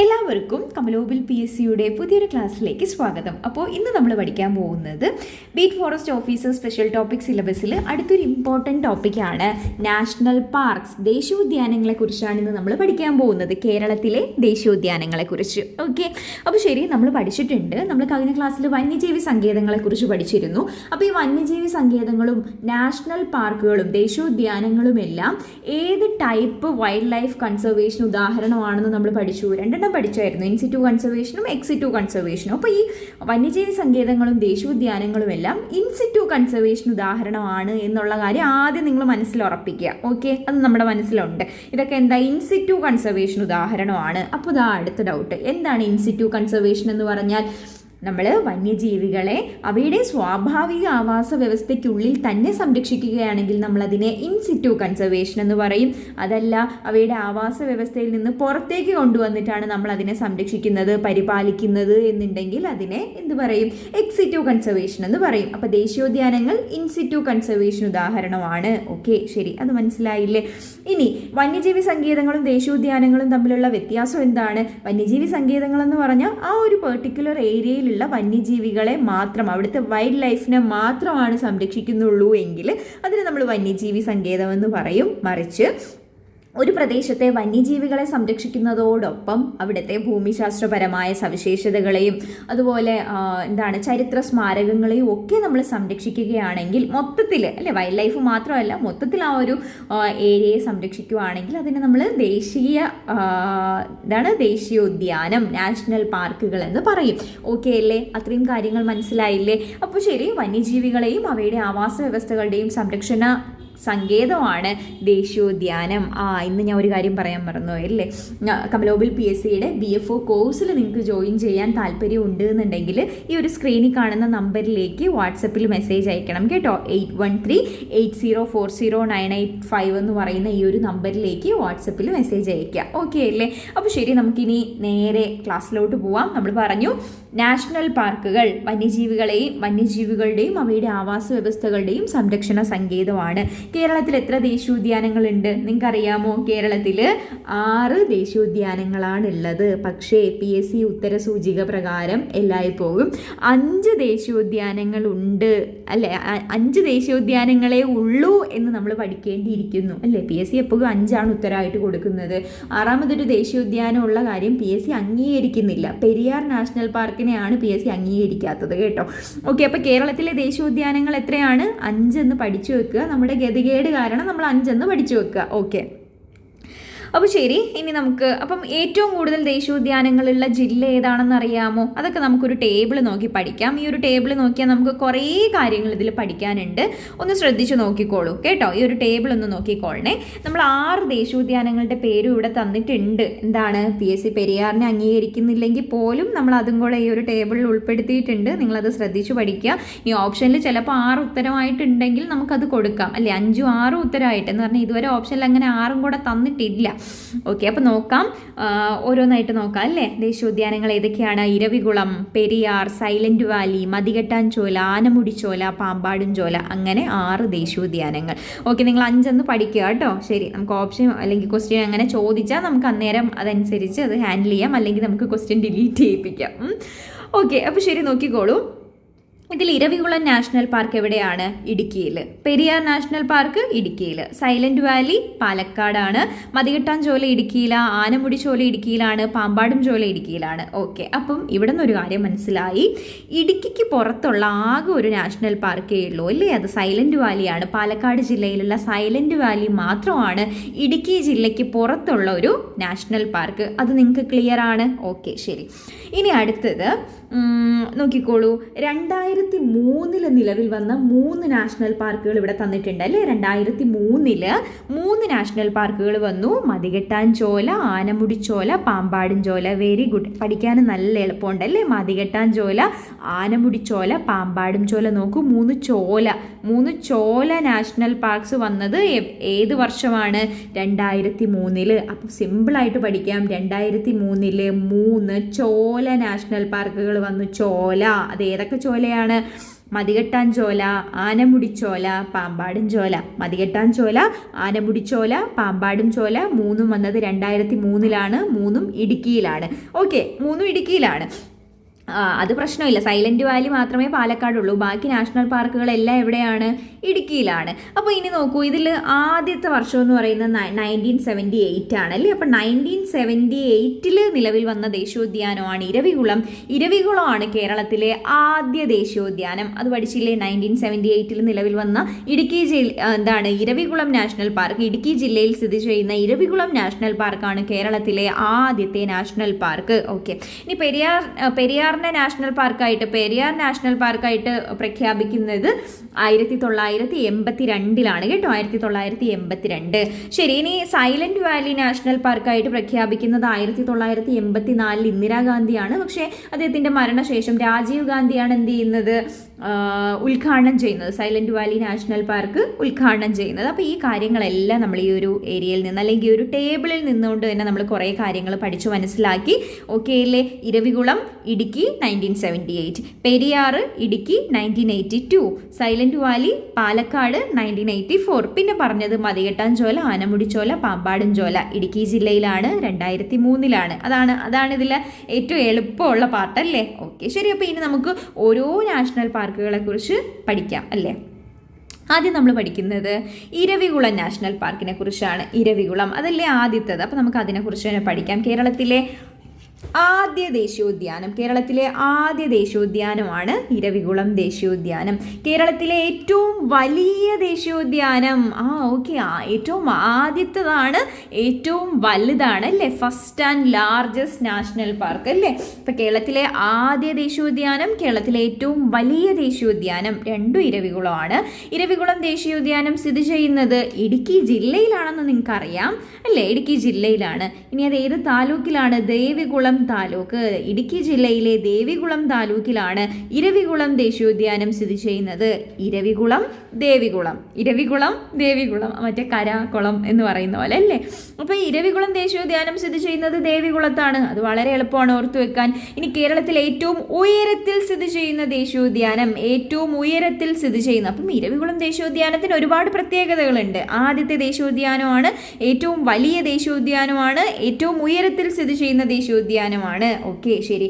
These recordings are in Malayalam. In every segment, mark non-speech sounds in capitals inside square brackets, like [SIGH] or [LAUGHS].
എല്ലാവർക്കും കമലോബിൽ പി എസ് സിയുടെ പുതിയൊരു ക്ലാസ്സിലേക്ക് സ്വാഗതം. അപ്പോൾ ഇന്ന് നമ്മൾ പഠിക്കാൻ പോകുന്നത് beat forest officer special topic സിലബസിൽ അടുത്തൊരു ഇമ്പോർട്ടന്റ് ടോപ്പിക്കാണ് നാഷണൽ പാർക്സ് ദേശീയോദ്യാനങ്ങളെ കുറിച്ചാണ് ഇന്ന് നമ്മൾ പഠിക്കാൻ പോകുന്നത്. കേരളത്തിലെ ദേശീയോദ്യാനങ്ങളെ കുറിച്ച്. ഓക്കെ അപ്പോൾ ശരി നമ്മൾ പഠിച്ചിട്ടുണ്ട്. നമ്മൾ കഴിഞ്ഞ ക്ലാസ്സിൽ വന്യജീവി സങ്കേതങ്ങളെ കുറിച്ച് പഠിച്ചിരുന്നു. അപ്പോൾ ഈ വന്യജീവി സങ്കേതങ്ങളും നാഷണൽ പാർക്കുകളും ദേശീയോദ്യാനങ്ങളും എല്ലാം ഏത് ടൈപ്പ് വൈൽഡ് ലൈഫ് കൺസർവേഷൻ ഉദാഹരണമാണെന്ന് നമ്മൾ പഠിച്ചു. രണ്ടെണ്ണം പഠിച്ചായിരുന്നു. ഇൻസിറ്റു കൺസർവേഷനും എക്സിറ്റു കൺസർവേഷനും അപ്പോൾ ഈ വന്യജീവി സങ്കേതങ്ങളും ദേശീയോദ്യാനങ്ങളും എല്ലാം ഇൻസിറ്റു കൺസർവേഷൻ ഉദാഹരണമാണ് എന്നുള്ള കാര്യം ആദ്യം നിങ്ങൾ മനസ്സിൽ ഉറപ്പിക്കുക. ഓക്കെ അത് നമ്മുടെ മനസ്സിലുണ്ട്. ഇതൊക്കെ എന്താ? ഇൻസിറ്റു കൺസർവേഷൻ ഉദാഹരണമാണ്. അപ്പോൾ ഇതാ അടുത്ത ഡൗട്ട് എന്താണ് ഇൻസിറ്റു കൺസർവേഷൻ എന്ന് പറഞ്ഞാൽ നമ്മൾ വന്യജീവികളെ അവയുടെ സ്വാഭാവിക ആവാസ വ്യവസ്ഥയ്ക്കുള്ളിൽ തന്നെ സംരക്ഷിക്കുകയാണെങ്കിൽ നമ്മൾ അതിനെ ഇൻസിറ്റു കൺസർവേഷൻ എന്ന് പറയും. അതല്ല അവയുടെ ആവാസ വ്യവസ്ഥയിൽ നിന്ന് പുറത്തേക്ക് കൊണ്ടുവന്നിട്ടാണ് നമ്മൾ അതിനെ സംരക്ഷിക്കുന്നത് പരിപാലിക്കുന്നത് എന്നുണ്ടെങ്കിൽ അതിനെ എന്ത് പറയും? എക്സിറ്റു കൺസർവേഷൻ എന്ന് പറയും. അപ്പോൾ ദേശീയോദ്യാനങ്ങൾ ഇൻസിറ്റു കൺസർവേഷൻ ഉദാഹരണമാണ്. ഓക്കെ ശരി. അത് മനസ്സിലായില്ലേ? ഇനി വന്യജീവി സങ്കേതങ്ങളും ദേശീയോദ്യാനങ്ങളും തമ്മിലുള്ള വ്യത്യാസം എന്താണ്? വന്യജീവി സങ്കേതങ്ങൾ എന്ന് പറഞ്ഞാൽ ആ ഒരു പെർട്ടിക്കുലർ ഏരിയയിലുള്ള വന്യജീവികളെ മാത്രം അവിടുത്തെ വൈൽഡ് ലൈഫിനെ മാത്രമാണ് സംരക്ഷിക്കുന്നുള്ളൂ എങ്കിൽ അതിന് നമ്മൾ വന്യജീവി സങ്കേതം എന്ന് പറയും. മറിച്ച് ഒരു പ്രദേശത്തെ വന്യജീവികളെ സംരക്ഷിക്കുന്നതോടൊപ്പം അവിടുത്തെ ഭൂമിശാസ്ത്രപരമായ സവിശേഷതകളെയും അതുപോലെ എന്താണ് ചരിത്ര സ്മാരകങ്ങളെയും ഒക്കെ നമ്മൾ സംരക്ഷിക്കുകയാണെങ്കിൽ മൊത്തത്തിൽ അല്ലെ വൈൽഡ് ലൈഫ് മാത്രമല്ല മൊത്തത്തിൽ ആ ഒരു ഏരിയയെ സംരക്ഷിക്കുകയാണെങ്കിൽ അതിനെ നമ്മൾ ദേശീയ എന്താണ് ദേശീയോദ്യാനം നാഷണൽ പാർക്കുകൾ എന്ന് പറയും. ഓക്കെ അല്ലേ? അത്രയും കാര്യങ്ങൾ മനസ്സിലായില്ലേ? അപ്പോൾ ശരി വന്യജീവികളെയും അവയുടെ ആവാസ വ്യവസ്ഥകളുടെയും സംരക്ഷണ സങ്കേതമാണ്. ദേശീയോദ്യാനം ആ ഇന്ന് ഞാൻ ഒരു കാര്യം പറയാൻ മറന്നു അല്ലേ? കമലോബിൽ പി എസ് സിയുടെ ബി എഫ് ഒ കോഴ്സിൽ നിങ്ങൾക്ക് ജോയിൻ ചെയ്യാൻ താല്പര്യം ഉണ്ട് എന്നുണ്ടെങ്കിൽ ഈ ഒരു സ്ക്രീനിൽ കാണുന്ന നമ്പറിലേക്ക് വാട്സപ്പിൽ മെസ്സേജ് അയക്കണം കേട്ടോ. Eight one three eight zero four zero nine eight five എന്ന് പറയുന്ന ഈ ഒരു നമ്പറിലേക്ക് വാട്സപ്പിൽ മെസ്സേജ് അയക്കുക ഓക്കെ അല്ലേ? അപ്പോൾ ശരി നമുക്കിനി നേരെ ക്ലാസ്സിലോട്ട് പോവാം. നമ്മൾ പറഞ്ഞു നാഷണൽ പാർക്കുകൾ വന്യജീവികളെയും വന്യജീവികളുടെയും അവയുടെ ആവാസ വ്യവസ്ഥകളുടെയും സംരക്ഷണ സങ്കേതമാണ്. കേരളത്തിൽ എത്ര ദേശീയോദ്യാനങ്ങളുണ്ട്? നിങ്ങൾക്കറിയാമോ? കേരളത്തിൽ ആറ് ദേശീയോദ്യാനങ്ങളാണ് ഉള്ളത് പക്ഷേ പി എസ് സി ഉത്തര സൂചിക പ്രകാരം എല്ലായ്പ്പോഴും അഞ്ച് ദേശീയോദ്യാനങ്ങളുണ്ട്. അല്ലെ? അഞ്ച് ദേശീയോദ്യാനങ്ങളെ ഉള്ളൂ എന്ന് നമ്മൾ പഠിക്കേണ്ടിയിരിക്കുന്നു. അല്ലേ? പി എസ് സി എപ്പോഴും അഞ്ചാണ് ഉത്തരമായിട്ട് കൊടുക്കുന്നത്. ആറാമതൊരു ദേശീയോദ്യാനം ഉള്ള കാര്യം പി എസ് സി അംഗീകരിക്കുന്നില്ല. പെരിയാർ നാഷണൽ പാർക്കിനെയാണ് പി എസ് സി അംഗീകരിക്കാത്തത് കേട്ടോ. ഓക്കെ അപ്പോൾ കേരളത്തിലെ ദേശീയോദ്യാനങ്ങൾ എത്രയാണ്? അഞ്ചെന്ന് പഠിച്ചു വെക്കുക. നമ്മുടെ ഗതികേട് കാരണം നമ്മൾ അഞ്ചെന്ന് പഠിച്ചു വെക്കുക. ഓക്കെ അപ്പോൾ ശരി ഇനി നമുക്ക് അപ്പം ഏറ്റവും കൂടുതൽ ദേശീയോദ്യാനങ്ങളുള്ള ജില്ല ഏതാണെന്ന് അറിയാമോ അതൊക്കെ നമുക്കൊരു ടേബിൾ നോക്കി പഠിക്കാം. ഈ ഒരു ടേബിൾ നോക്കിയാൽ നമുക്ക് കുറേ കാര്യങ്ങൾ ഇതിൽ പഠിക്കാനുണ്ട്. ഒന്ന് ശ്രദ്ധിച്ച് നോക്കിക്കോളൂ കേട്ടോ. ഈ ഒരു ടേബിൾ ഒന്ന് നോക്കിക്കോളണേ. നമ്മൾ ആറ് ദേശീയോദ്യാനങ്ങളുടെ പേരും ഇവിടെ തന്നിട്ടുണ്ട്. എന്താണ്? പി എസ് സി പെരിയാറിനെ അംഗീകരിക്കുന്നില്ലെങ്കിൽ പോലും നമ്മൾ അതും കൂടെ ഈ ഒരു ടേബിളിൽ ഉൾപ്പെടുത്തിയിട്ടുണ്ട്. നിങ്ങളത് ശ്രദ്ധിച്ചു പഠിക്കുക. ഈ ഓപ്ഷനിൽ ചിലപ്പോൾ ആറ് ഉത്തരമായിട്ടുണ്ടെങ്കിൽ നമുക്കത് കൊടുക്കാം. അല്ലേ? അഞ്ചും ആറും ഉത്തരമായിട്ട്. എന്ന് പറഞ്ഞാൽ ഇതുവരെ ഓപ്ഷനിൽ അങ്ങനെ ആറും കൂടെ തന്നിട്ടില്ല. ഓക്കെ അപ്പോൾ നോക്കാം. ഓരോന്നായിട്ട് നോക്കാം അല്ലേ? ദേശീയോദ്യാനങ്ങൾ ഏതൊക്കെയാണ്? ഇരവികുളം പെരിയാർ സൈലന്റ് വാലി മതികെട്ടാൻ ചോല ആനമുടി ചോല പാമ്പാടും ചോല അങ്ങനെ ആറ് ദേശീയോദ്യാനങ്ങൾ ഓക്കെ നിങ്ങൾ അഞ്ചെന്ന് പഠിക്കുക കേട്ടോ. ശരി നമുക്ക് ഓപ്ഷൻ അല്ലെങ്കിൽ ക്വസ്റ്റ്യൻ അങ്ങനെ ചോദിച്ചാൽ നമുക്ക് അന്നേരം അതനുസരിച്ച് അത് ഹാൻഡിൽ ചെയ്യാം. അല്ലെങ്കിൽ നമുക്ക് ക്വസ്റ്റ്യൻ ഡിലീറ്റ് ചെയ്യിപ്പിക്കാം. ഓക്കെ അപ്പോൾ ശരി നോക്കിക്കോളൂ. ഇതിൽ ഇരവികുളം നാഷണൽ പാർക്ക് എവിടെയാണ്? ഇടുക്കിയിൽ പെരിയാർ നാഷണൽ പാർക്ക് ഇടുക്കിയിൽ സൈലന്റ് വാലി പാലക്കാടാണ്. മതികെട്ടാൻ ചോല ഇടുക്കിയില. ആനമുടി ചോല ഇടുക്കിയിലാണ്. പാമ്പാടും ചോല ഇടുക്കിയിലാണ്. ഓക്കെ. അപ്പം ഇവിടെ നിന്നൊരു കാര്യം മനസ്സിലായി. ഇടുക്കിക്ക് പുറത്തുള്ള ആകെ ഒരു നാഷണൽ പാർക്കേ ഉള്ളൂ അല്ലേ? അത് സൈലന്റ് വാലിയാണ്. പാലക്കാട് ജില്ലയിലുള്ള സൈലന്റ് വാലി മാത്രമാണ് ഇടുക്കി ജില്ലയ്ക്ക് പുറത്തുള്ള ഒരു നാഷണൽ പാർക്ക്. അത് നിങ്ങൾക്ക് ക്ലിയർ ആണ്? ഓക്കെ. ശരി. ഇനി അടുത്തത്. നോക്കിക്കോളൂ. രണ്ടായിരത്തി മൂന്നിൽ നിലവിൽ വന്ന മൂന്ന് നാഷണൽ പാർക്കുകൾ ഇവിടെ തന്നിട്ടുണ്ട് അല്ലേ? രണ്ടായിരത്തി മൂന്നിൽ മൂന്ന് നാഷണൽ പാർക്കുകൾ വന്നു. മതികെട്ടാൻ ചോല ആനമുടി ചോല പാമ്പാടും ചോല. വെരി ഗുഡ് പഠിക്കാൻ നല്ല എളുപ്പമുണ്ട് അല്ലേ? മതികെട്ടാൻ ചോല ആനമുടി ചോല പാമ്പാടും ചോല. നോക്കൂ മൂന്ന് ചോല. മൂന്ന് ചോല നാഷണൽ പാർക്സ് വന്നത് ഏത് വർഷമാണ്? രണ്ടായിരത്തി മൂന്നിൽ അപ്പം സിമ്പിളായിട്ട് പഠിക്കാം. രണ്ടായിരത്തി മൂന്നിൽ മൂന്ന് ചോല നാഷണൽ പാർക്കുകൾ വന്നു ചോല. അത് ഏതൊക്കെ ചോലയാണ്? മതികെട്ടാൻ ചോല ആനമുടിച്ചോല പാമ്പാടും ചോല. മതികെട്ടാൻ ചോല ആനമുടിച്ചോല പാമ്പാടും ചോല മൂന്നും വന്നത് രണ്ടായിരത്തി മൂന്നിലാണ് മൂന്നും ഇടുക്കിയിലാണ്. ഓക്കെ മൂന്നും ഇടുക്കിയിലാണ്. അത് പ്രശ്നമില്ല. സൈലന്റ് വാലി മാത്രമേ പാലക്കാടുള്ളൂ. ബാക്കി നാഷണൽ പാർക്കുകളെല്ലാം എവിടെയാണ്? ഇടുക്കിയിലാണ്. അപ്പോൾ ഇനി നോക്കൂ ഇതിൽ ആദ്യത്തെ വർഷം എന്ന് പറയുന്നത് നയന്റീൻ സെവന്റി എയ്റ്റ് ആണ് അല്ലേ? അപ്പോൾ നയന്റീൻ സെവന്റി എയ്റ്റിൽ നിലവിൽ വന്ന ദേശീയോദ്യാനമാണ് ഇരവികുളം. ഇരവികുളമാണ് കേരളത്തിലെ ആദ്യ ദേശീയോദ്യാനം. അത് പഠിച്ചില്ലേ? നയന്റീൻ സെവന്റി എയ്റ്റിൽ നിലവിൽ വന്ന ഇടുക്കി ജില്ല എന്താണ്? Eravikulam national park. ഇടുക്കി ജില്ലയിൽ സ്ഥിതി ചെയ്യുന്ന ഇരവികുളം നാഷണൽ പാർക്കാണ് കേരളത്തിലെ ആദ്യത്തെ നാഷണൽ പാർക്ക്. ഓക്കെ. ഇനി പെരിയാർ ആ, പെരിയാറിനെ നാഷണൽ പാർക്കായിട്ട് പെരിയാർ നാഷണൽ പാർക്കായിട്ട് പ്രഖ്യാപിക്കുന്നത് ആയിരത്തി തൊള്ളായിരത്തി എൺപത്തി രണ്ടിലാണ് കേട്ടോ ആയിരത്തി തൊള്ളായിരത്തി എൺപത്തി രണ്ട് ശരി ഇനി സൈലന്റ് വാലി നാഷണൽ പാർക്കായിട്ട് പ്രഖ്യാപിക്കുന്നത് ആയിരത്തി തൊള്ളായിരത്തി എൺപത്തി നാലിൽ ഇന്ദിരാഗാന്ധിയാണ്. പക്ഷേ അദ്ദേഹത്തിന്റെ മരണശേഷം രാജീവ് ഗാന്ധിയാണ് എന്ത് ചെയ്യുന്നത്? ഉദ്ഘാടനം ചെയ്യുന്നത്. സൈലന്റ് വാലി നാഷണൽ പാർക്ക് ഉദ്ഘാടനം ചെയ്യുന്നത്. അപ്പോൾ ഈ കാര്യങ്ങളെല്ലാം നമ്മൾ ഈ ഒരു ഏരിയയിൽ നിന്ന് അല്ലെങ്കിൽ ഒരു ടേബിളിൽ നിന്നുകൊണ്ട് തന്നെ നമ്മൾ കുറേ കാര്യങ്ങൾ പഠിച്ചു മനസ്സിലാക്കി. ഓക്കെ അല്ലേ Eravikulam Idukki nineteen seventy eight Periyar Idukki nineteen eighty two Silent Valley Palakkad nineteen eighty four പിന്നെ പറഞ്ഞത് മതികെട്ടാഞ്ചോല ആനമുടിച്ചോല പാമ്പാടുംചോല ഇടുക്കി ജില്ലയിലാണ് രണ്ടായിരത്തി മൂന്നിലാണ് അതാണ് അതാണ് ഇതിൽ ഏറ്റവും എളുപ്പമുള്ള പാർട്ടല്ലേ ഓക്കെ ശരി. അപ്പോൾ ഇനി നമുക്ക് ഓരോ നാഷണൽ പാർക്കുകളെ കുറിച്ച് പഠിക്കാം അല്ലേ? ആദ്യം നമ്മൾ പഠിക്കുന്നത് ഇരവികുളം നാഷണൽ പാർക്കിനെ കുറിച്ചാണ്. ഇരവികുളം അതല്ലേ ആദ്യത്തത്? അപ്പോൾ നമുക്ക് അതിനെക്കുറിച്ച് തന്നെ പഠിക്കാം. കേരളത്തിലെ ആദ്യ ദേശീയോദ്യാനം. കേരളത്തിലെ ആദ്യ ദേശീയോദ്യാനമാണ് ഇരവികുളം ദേശീയോദ്യാനം. കേരളത്തിലെ ഏറ്റവും വലിയ ദേശീയോദ്യാനം. ആ ഓക്കെ ഏറ്റവും ആദ്യത്തേതാണ് ഏറ്റവും വലുതാണ് അല്ലേ? First and largest national park അല്ലേ? ഇപ്പം കേരളത്തിലെ ആദ്യ ദേശീയോദ്യാനം കേരളത്തിലെ ഏറ്റവും വലിയ ദേശീയോദ്യാനം രണ്ടും ഇരവികുളമാണ്. ഇരവികുളം ദേശീയോദ്യാനം സ്ഥിതി ചെയ്യുന്നത് ഇടുക്കി ജില്ലയിലാണെന്ന് നിങ്ങൾക്കറിയാം അല്ലേ? ഇടുക്കി ജില്ലയിലാണ്. ഇനി അത് ഏത് താലൂക്കിലാണ്? ദേവികുളം താലൂക്ക്. ഇടുക്കി ജില്ലയിലെ ദേവികുളം താലൂക്കിലാണ് ഇരവികുളം ദേശീയോദ്യാനം സ്ഥിതി ചെയ്യുന്നത്. ഇരവികുളം ദേവികുളം. ഇരവികുളം ദേവികുളം. മറ്റേ കരാകുളം എന്ന് പറയുന്ന പോലെ അല്ലേ? അപ്പോൾ ഇരവികുളം ദേശീയോദ്യാനം സ്ഥിതി ചെയ്യുന്നത് ദേവികുളത്താണ്. അത് വളരെ എളുപ്പമാണ് ഓർത്തു വെക്കാൻ. ഇനി കേരളത്തിലെ ഏറ്റവും ഉയരത്തിൽ സ്ഥിതി ചെയ്യുന്ന ദേശീയോദ്യാനം ഏറ്റവും ഉയരത്തിൽ സ്ഥിതി ചെയ്യുന്ന അപ്പം ഇരവികുളം ദേശീയോദ്യാനത്തിന് ഒരുപാട് പ്രത്യേകതകളുണ്ട്. ആദ്യത്തെ ദേശീയോദ്യാനമാണ് ഏറ്റവും വലിയ ദേശീയോദ്യാനമാണ് ഏറ്റവും ഉയരത്തിൽ സ്ഥിതി ചെയ്യുന്ന ദേശീയോദ്യാനമാണ് ഓക്കെ ശരി.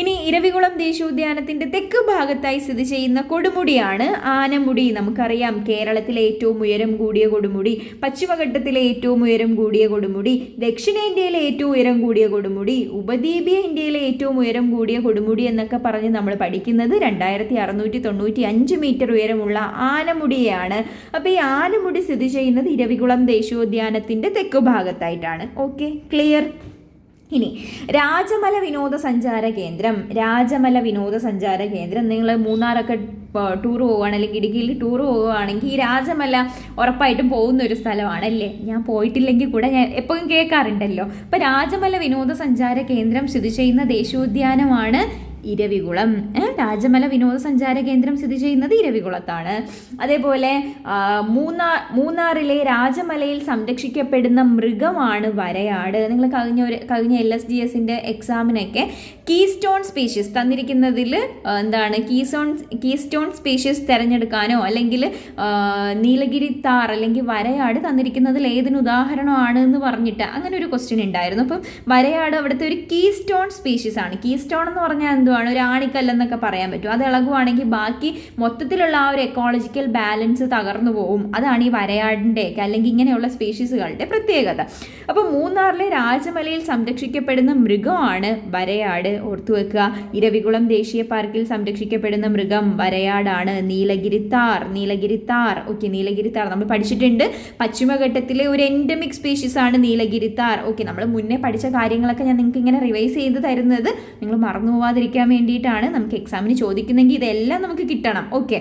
ഇനി ഇരവികുളം ദേശീയോദ്യാനത്തിന്റെ തെക്ക് ഭാഗത്തായി സ്ഥിതി ചെയ്യുന്ന കൊടുമുടിയാണ് ആനമുടി. നമുക്കറിയാം കേരളത്തിലെ ഏറ്റവും ഉയരം കൂടിയ കൊടുമുടി പശ്ചിമഘട്ടത്തിലെ ഏറ്റവും ഉയരം കൂടിയ കൊടുമുടി ദക്ഷിണേന്ത്യയിലെ ഏറ്റവും ഉയരം കൂടിയ കൊടുമുടി ഉപദ്വീപീയ ഇന്ത്യയിലെ ഏറ്റവും ഉയരം കൂടിയ കൊടുമുടി എന്നൊക്കെ പറഞ്ഞ് നമ്മൾ പഠിക്കുന്നത് രണ്ടായിരത്തി അറുന്നൂറ്റി തൊണ്ണൂറ്റി അഞ്ച് മീറ്റർ ഉയരമുള്ള ആനമുടിയാണ്. അപ്പോൾ ഈ ആനമുടി സ്ഥിതി ചെയ്യുന്നത് ഇരവികുളം ദേശീയോദ്യാനത്തിന്റെ തെക്കു ഭാഗത്തായിട്ടാണ്. Okay clear? ഇനി രാജമല വിനോദസഞ്ചാര കേന്ദ്രം രാജമല വിനോദസഞ്ചാര കേന്ദ്രം. നിങ്ങൾ മൂന്നാറൊക്കെ ടൂർ പോവുകയാണ് അല്ലെങ്കിൽ ഇടുക്കിയിൽ ടൂർ പോവുകയാണെങ്കിൽ ഈ രാജമല ഉറപ്പായിട്ടും പോകുന്ന ഒരു സ്ഥലമാണ് അല്ലേ ഞാൻ പോയിട്ടില്ലെങ്കിൽ കൂടെ ഞാൻ എപ്പോഴും കേൾക്കാറുണ്ടല്ലോ. അപ്പോൾ രാജമല വിനോദസഞ്ചാര കേന്ദ്രം സ്ഥിതി ചെയ്യുന്ന ദേശീയോദ്യാനമാണ് ഇരവികുളം. രാജമല വിനോദസഞ്ചാര കേന്ദ്രം സ്ഥിതി ചെയ്യുന്നത് ഇരവികുളത്താണ്. അതേപോലെ മൂന്നാർ മൂന്നാറിലെ രാജമലയിൽ സംരക്ഷിക്കപ്പെടുന്ന മൃഗമാണ് വരയാട്. നിങ്ങൾ കഴിഞ്ഞ ഒരു കഴിഞ്ഞ എൽ എസ് ഡി എസിന്റെ എക്സാമിനൊക്കെ കീസ്റ്റോൺ സ്പീഷ്യസ് തന്നിരിക്കുന്നതിൽ എന്താണ് കീസോൺ കീസ്റ്റോൺ സ്പീഷ്യസ് തിരഞ്ഞെടുക്കാനോ അല്ലെങ്കിൽ നീലഗിരി താർ അല്ലെങ്കിൽ വരയാട് തന്നിരിക്കുന്നതിൽ ഏതിന് ഉദാഹരണമാണ് എന്ന് പറഞ്ഞിട്ട് അങ്ങനെ ഒരു ക്വസ്റ്റ്യൻ ഉണ്ടായിരുന്നു. അപ്പം വരയാട് അവിടുത്തെ ഒരു കീസ്റ്റോൺ സ്പീഷ്യസ് ആണ്. കീസ്റ്റോൺ എന്ന് പറഞ്ഞാൽ എന്തുവാണ് ഒരു ആണിക്കല്ലെന്നൊക്കെ പറയാൻ പറ്റും. അത് ഇളകുവാണെങ്കിൽ ബാക്കി മൊത്തത്തിലുള്ള ആ ഒരു എക്കോളജിക്കൽ ബാലൻസ് തകർന്നു പോകും അതാണ് ഈ വരയാടിന്റെ ഒക്കെ അല്ലെങ്കിൽ ഇങ്ങനെയുള്ള സ്പീഷീസുകളുടെ പ്രത്യേകത. അപ്പോൾ മൂന്നാറിലെ രാജമലയിൽ സംരക്ഷിക്കപ്പെടുന്ന മൃഗമാണ് വരയാട്. ഓർത്തു വെക്കുക ഇരവികുളം ദേശീയ പാർക്കിൽ സംരക്ഷിക്കപ്പെടുന്ന മൃഗം വരയാടാണ്. നീലഗിരിത്താർ നീലഗിരിത്താർ ഓക്കെ നീലഗിരിത്താർ നമ്മൾ പഠിച്ചിട്ടുണ്ട്. പശ്ചിമഘട്ടത്തിലെ ഒരു എൻഡമിക് സ്പീഷീസ് ആണ് നീലഗിരിത്താർ ഓക്കെ നമ്മൾ മുന്നേ പഠിച്ച കാര്യങ്ങളൊക്കെ ഞാൻ നിങ്ങൾക്ക് ഇങ്ങനെ റിവൈസ് ചെയ്ത് തരുന്നത്. നിങ്ങൾ മറന്നു പോവാതിരിക്കാൻ വേണ്ടിയിട്ടാണ് നമുക്ക് എക്സാമിന് ചോദിക്കുന്നെങ്കിൽ ഇതെല്ലാം നമുക്ക് കിട്ടണം. ഓക്കെ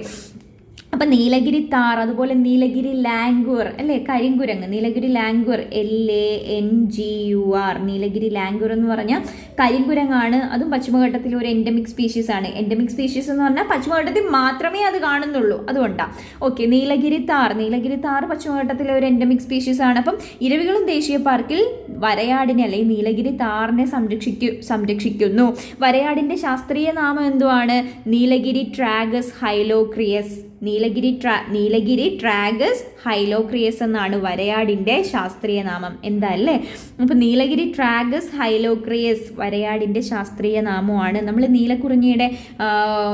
അപ്പം നീലഗിരി താർ അതുപോലെ നീലഗിരി ലാംഗ്വർ അല്ലേ? കരിങ്കുരങ്ങ് Nilgiri langur L A N G U R Nilgiri langur എന്ന് പറഞ്ഞാൽ കരിങ്കുരങ്ങാണ് അതും പശ്ചിമഘട്ടത്തിലെ ഒരു എൻഡമിക് സ്പീഷീസ് ആണ്. എൻഡമിക് സ്പീഷീസ് എന്ന് പറഞ്ഞാൽ പശ്ചിമഘട്ടത്തിൽ മാത്രമേ അത് കാണുന്നുള്ളൂ അതുകൊണ്ടാണ് okay Nilgiri tahr Nilgiri tahr പശ്ചിമഘട്ടത്തിലെ ഒരു എൻഡമിക് സ്പീഷീസ് ആണ്. അപ്പം ഇരവികുളം ദേശീയ പാർക്കിൽ വരയാടിനെ അല്ലെങ്കിൽ നീലഗിരി താറിനെ സംരക്ഷിക്കു സംരക്ഷിക്കുന്നു. വരയാടിന്റെ ശാസ്ത്രീയ നാമം എന്തുവാണ്? Nilgiri tragus hylocrius. നീലഗിരി ട്രാ നീലഗിരി ട്രാഗസ് ഹൈലോക്രിയസ് എന്നാണ് വരയാടിന്റെ ശാസ്ത്രീയ നാമം എന്താ അല്ലേ അപ്പോൾ നീലഗിരി ട്രാഗസ് ഹൈലോക്രിയസ് വരയാടിന്റെ ശാസ്ത്രീയ നാമമാണ് നമ്മൾ നീലക്കുറിഞ്ഞിയുടെ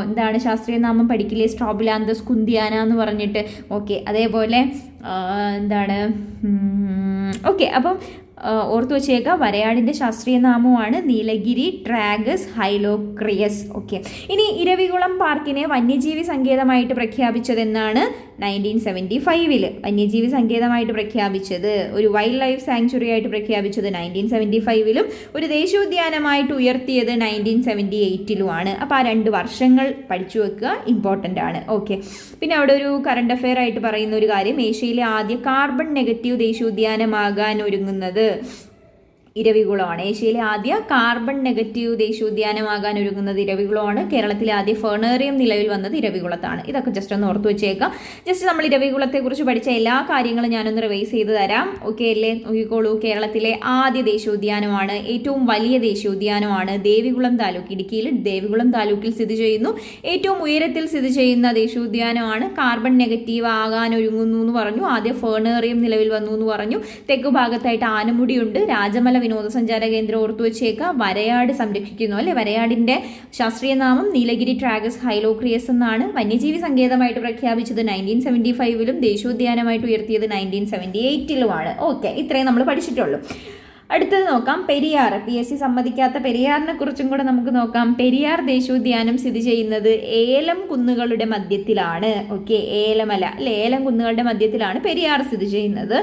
എന്താണ് ശാസ്ത്രീയ നാമം പഠിക്കില്ലേ? സ്ട്രോബിലാന്തസ് കുന്തിയാന എന്ന് പറഞ്ഞിട്ട്. ഓക്കെ അതേപോലെ എന്താണ് ഓക്കെ അപ്പം ഓർത്തു വെച്ചേക്കുക വരയാടിന്റെ ശാസ്ത്രീയ നാമമാണ് നീലഗിരി ട്രാഗസ് ഹൈലോക്രിയസ്. ഓക്കെ ഇനി ഇരവികുളം പാർക്കിനെ വന്യജീവി സങ്കേതമായിട്ട് പ്രഖ്യാപിച്ചതെന്നാണ് നയന്റീൻ സെവന്റി ഫൈവിൽ വന്യജീവി സങ്കേതമായിട്ട് പ്രഖ്യാപിച്ചത്. ഒരു വൈൽഡ് ലൈഫ് സാങ്ച്വറി ആയിട്ട് പ്രഖ്യാപിച്ചത് നയന്റീൻ സെവന്റി ഫൈവിലും ഒരു ദേശീയോദ്യാനമായിട്ട് ഉയർത്തിയത് നയന്റീൻ സെവന്റി എയ്റ്റിലുമാണ് അപ്പോൾ ആ രണ്ട് വർഷങ്ങൾ പഠിച്ചു വെക്കുക ഇമ്പോർട്ടന്റ് ആണ്. ഓക്കെ പിന്നെ അവിടെ ഒരു കറണ്ട് അഫെയർ ആയിട്ട് പറയുന്ന ഒരു കാര്യം ഏഷ്യയിലെ ആദ്യ കാർബൺ നെഗറ്റീവ് ദേശീയോദ്യാനമാകാൻ ഒരുങ്ങുന്നത് de ഇരവികുളമാണ്. ഏഷ്യയിലെ ആദ്യ കാർബൺ നെഗറ്റീവ് ദേശീയോദ്യാനമാകാൻ ഒരുങ്ങുന്നത് ഇരവികുളമാണ്. കേരളത്തിലെ ആദ്യ ഫേണേറിയം നിലവിൽ വന്നത് ഇരവികുളത്താണ്. ഇതൊക്കെ ജസ്റ്റ് ഒന്ന് ഓർത്തു വെച്ചേക്കാം. ജസ്റ്റ് നമ്മൾ ഇരവികുളത്തെക്കുറിച്ച് പഠിച്ച എല്ലാ കാര്യങ്ങളും ഞാനൊന്ന് റിവൈസ് ചെയ്തു തരാം. ഓക്കെ അല്ലേ? നോക്കിക്കോളൂ. കേരളത്തിലെ ആദ്യ ദേശീയോദ്യാനമാണ്. ഏറ്റവും വലിയ ദേശീയോദ്യാനമാണ് ദേവികുളം താലൂക്ക്. ഇടുക്കിയിൽ ദേവികുളം താലൂക്കിൽ സ്ഥിതി ചെയ്യുന്നു. ഏറ്റവും ഉയരത്തിൽ സ്ഥിതി ചെയ്യുന്ന ദേശീയോദ്യാനമാണ് കാർബൺ നെഗറ്റീവ് ആകാൻ ഒരുങ്ങുന്നു എന്ന് പറഞ്ഞു. ആദ്യ ഫേണേറിയം നിലവിൽ വന്നു എന്ന് പറഞ്ഞു. തെക്ക് ഭാഗത്തായിട്ട് ആനമുടിയുണ്ട്. രാജമല വിനോദസഞ്ചാര കേന്ദ്രം ഓർത്തു വെച്ചേക്കുക വരയാട് സംരക്ഷിക്കുന്നു അല്ലെ? വരയാടിന്റെ ശാസ്ത്രീയ നാമം നീലഗിരി ട്രാഗസ് ഹൈലോക്രിയസ് എന്നാണ്. വന്യജീവി സങ്കേതമായിട്ട് പ്രഖ്യാപിച്ചത് നയന്റീൻ സെവന്റി ഫൈവിലും ദേശീയോദ്യാനമായിട്ട് ഉയർത്തിയത് നയന്റീൻ സെവന്റി എയ്റ്റിലുമാണ് ഓക്കെ ഇത്രയും നമ്മൾ പഠിച്ചിട്ടുള്ളൂ. അടുത്തത് നോക്കാം. പെരിയാർ പി എസ് സി സമ്മതിക്കാത്ത പെരിയാറിനെ കുറിച്ചും കൂടെ നമുക്ക് നോക്കാം. പെരിയാർ ദേശീയോദ്യാനം സ്ഥിതി ചെയ്യുന്നത് ഏലം കുന്നുകളുടെ മധ്യത്തിലാണ്. ഓക്കെ ഏലമല അല്ലെ? ഏലം കുന്നുകളുടെ മധ്യത്തിലാണ് പെരിയാർ സ്ഥിതി ചെയ്യുന്നത്.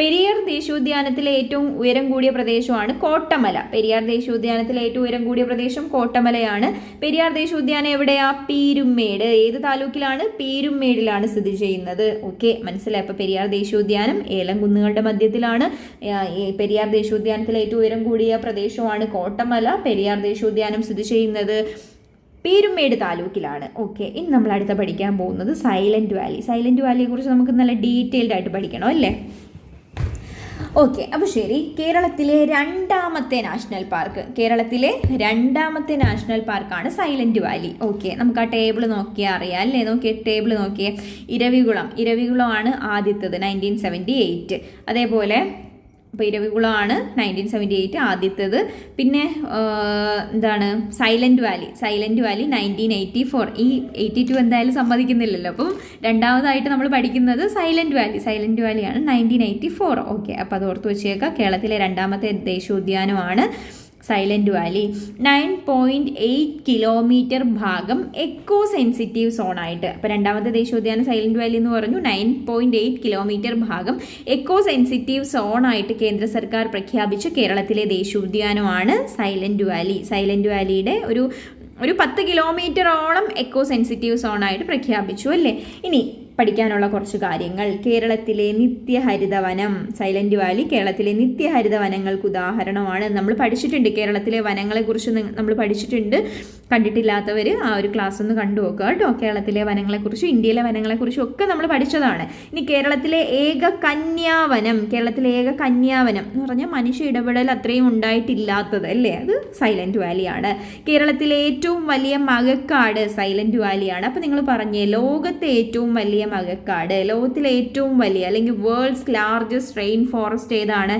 പെരിയാർ ദേശീയോദ്യാനത്തിലെ ഏറ്റവും ഉയരം കൂടിയ പ്രദേശമാണ് കോട്ടമല. പെരിയാർ ദേശീയോദ്യാനത്തിലെ ഏറ്റവും ഉയരം കൂടിയ പ്രദേശം കോട്ടമലയാണ്. പെരിയാർ ദേശീയോദ്യാനം എവിടെയാ? പീരുമേട്. ഏത് താലൂക്കിലാണ്? പീരുമേടിലാണ് സ്ഥിതി ചെയ്യുന്നത്. ഓക്കെ മനസ്സിലായി. അപ്പോൾ പെരിയാർ ദേശീയോദ്യാനം ഏലം കുന്നുകളുടെ മധ്യത്തിലാണ്. പെരിയാർ ദേശീയോദ്യാനത്തിലെ ഏറ്റവും ഉയരം കൂടിയ പ്രദേശമാണ് കോട്ടമല. പെരിയാർ ദേശീയോദ്യാനം സ്ഥിതി ചെയ്യുന്നത് പീരുമേട് താലൂക്കിലാണ്. ഓക്കെ ഇനി നമ്മൾ അടുത്ത പഠിക്കാൻ പോകുന്നത് സൈലന്റ് വാലി. സൈലന്റ് വാലിയെ കുറിച്ച് നമുക്ക് നല്ല ഡീറ്റെയിൽഡ് ആയിട്ട് പഠിക്കണം അല്ലേ? ഓക്കെ അപ്പോൾ ശരി. കേരളത്തിലെ രണ്ടാമത്തെ നാഷണൽ പാർക്ക്. കേരളത്തിലെ രണ്ടാമത്തെ നാഷണൽ പാർക്കാണ് സൈലന്റ് വാലി. ഓക്കെ നമുക്ക് ആ ടേബിൾ നോക്കിയാൽ അറിയാം അല്ലേ? നോക്കിയേ ടേബിൾ നോക്കിയേ. ഇരവികുളം. ഇരവികുളമാണ് ആദ്യത്തത് നയന്റീൻ സെവന്റി എയ്റ്റ് അതേപോലെ അപ്പോൾ നയന്റീൻ സെവന്റി എയ്റ്റ് ആദ്യത്തേത്. പിന്നെ എന്താണ് Silent Valley Silent Valley nineteen eighty four ഈ എയ്റ്റി ടു എന്തായാലും സമ്മതിക്കുന്നില്ലല്ലോ. അപ്പം രണ്ടാമതായിട്ട് നമ്മൾ പഠിക്കുന്നത് സൈലന്റ് വാലി സൈലന്റ് വാലിയാണ് നയന്റീൻ എയ്റ്റി ഫോർ ഓക്കെ അപ്പോൾ അത് ഓർത്ത് വെച്ചേക്കാം. കേരളത്തിലെ രണ്ടാമത്തെ ദേശീയോദ്യാനമാണ് Silent Valley. Nine point eight kilometre ഭാഗം എക്കോ സെൻസിറ്റീവ് സോണായിട്ട് അപ്പോൾ രണ്ടാമത്തെ ദേശീയോദ്യാനം സൈലന്റ് വാലി എന്ന് പറഞ്ഞു. നയൻ പോയിന്റ് എയ്റ്റ് കിലോമീറ്റർ ഭാഗം എക്കോ സെൻസിറ്റീവ് സോണായിട്ട് കേന്ദ്ര സർക്കാർ പ്രഖ്യാപിച്ച കേരളത്തിലെ ദേശീയോദ്യാനമാണ് സൈലന്റ് വാലി. സൈലന്റ് വാലിയുടെ ഒരു ഒരു പത്ത് കിലോമീറ്ററോളം എക്കോ സെൻസിറ്റീവ് സോണായിട്ട് പ്രഖ്യാപിച്ചു അല്ലേ? ഇനി പഠിക്കാനുള്ള കുറച്ച് കാര്യങ്ങൾ. കേരളത്തിലെ നിത്യഹരിതവനം സൈലന്റ് വാലി കേരളത്തിലെ നിത്യഹരിതവനങ്ങൾക്ക് ഉദാഹരണമാണ്. നമ്മൾ പഠിച്ചിട്ടുണ്ട് കേരളത്തിലെ വനങ്ങളെക്കുറിച്ച് നമ്മൾ പഠിച്ചിട്ടുണ്ട്. കണ്ടിട്ടില്ലാത്തവർ ആ ഒരു ക്ലാസ് ഒന്ന് കണ്ടു നോക്കുക കേട്ടോ. കേരളത്തിലെ വനങ്ങളെക്കുറിച്ചും ഇന്ത്യയിലെ വനങ്ങളെക്കുറിച്ചും ഒക്കെ നമ്മൾ പഠിച്ചതാണ്. ഇനി കേരളത്തിലെ ഏക കന്യാവനം കേരളത്തിലെ ഏക കന്യാവനം എന്ന് പറഞ്ഞാൽ മനുഷ്യ ഇടപെടൽ അത്രയും ഉണ്ടായിട്ടില്ലാത്തത് അല്ലേ? അത് സൈലന്റ് വാലിയാണ് കേരളത്തിലെ ഏറ്റവും വലിയ മകക്കാട് സൈലന്റ് വാലിയാണ് അപ്പോൾ നിങ്ങൾ പറഞ്ഞേ ലോകത്തെ ഏറ്റവും വലിയ മകക്കാട് ലോകത്തിലെ ഏറ്റവും വലിയ അല്ലെങ്കിൽ വേൾഡ്സ് ലാർജസ്റ്റ് റെയിൻ ഫോറസ്റ്റ് ഏതാണ്?